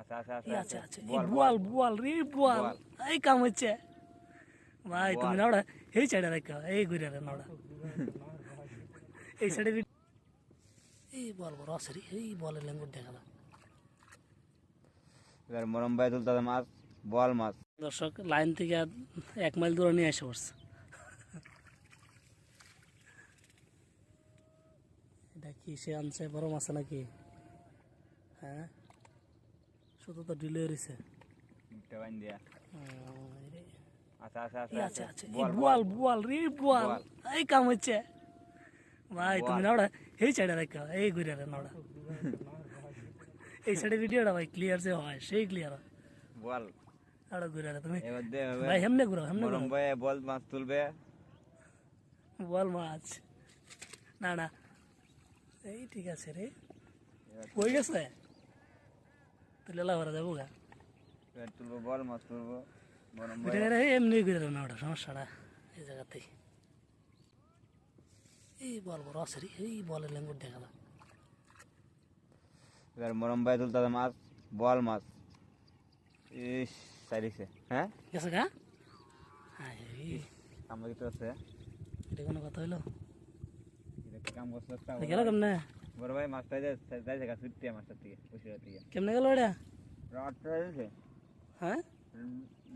আচ্ছা আচ্ছা আচ্ছা আছে। আছে এই রে। এই কাম হচ্ছে। ভাই তুমি নাওড়া এই সাইডে রাখো। এই ঘুরে রে নাওড়া এই সাইডে এই বল বড় আসরি এই বলের ল্যাঙ্গুয়েজ দেখা দাও এবার মরম ভাই তুলতে মাছ বল মাছ। দর্শক লাইন থেকে এক মাইল দূরে নিয়ে এসে পড়ছে। এটা কি সে আনছে? বড় মাছ নাকি? হ্যাঁ? শুধু তো ডিলে মুখটা বাইন দিয়া আচ্ছা আচ্ছা আচ্ছা আছে আছে এই বল। বল রে বল। এই কাম হচ্ছে ভাই তুমি। নাওড়া এই সাইডে রাখো এই ঘুরে রে নাওড়া। এই সাইডে ভিডিওটা ভাই ক্লিয়ার যে হয় সেই ক্লিয়ার বল। আড়া ঘুরে রে তুমি ভাই হেমনে ঘুরো হেমনে ঘুরো ভাই বল মাছ তুলবে। বল মাছ। না না এই ঠিক আছে রে। হয়ে গেছে? তাহলে লাভারা যাব গা এবার তুলবো বল মাছ তুলবো এমনি ঘুরে না ওটা সমস্যাটা এই জায়গাতেই এই বল বড় আসরি এই বলের ল্যাঙ্গুয়েজ দেখা দাও এবার মরম ভাই তুলতে মাছ বল মাছ ইস সাইরিছে হ্যাঁ গেছে গা এই, কি তো আছে এটা কোনো কথা হইল কাম করছে গেল কেমনে বড় ভাই মাছটা যাই গা ছুটতে মাছটার থেকে বসে থেকে কেমনে গেল ওটা রাতটা দিছে হ্যাঁ?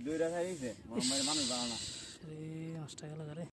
দুইটা খাই ভাই মানুষ রে মাছটা গেল ঘরে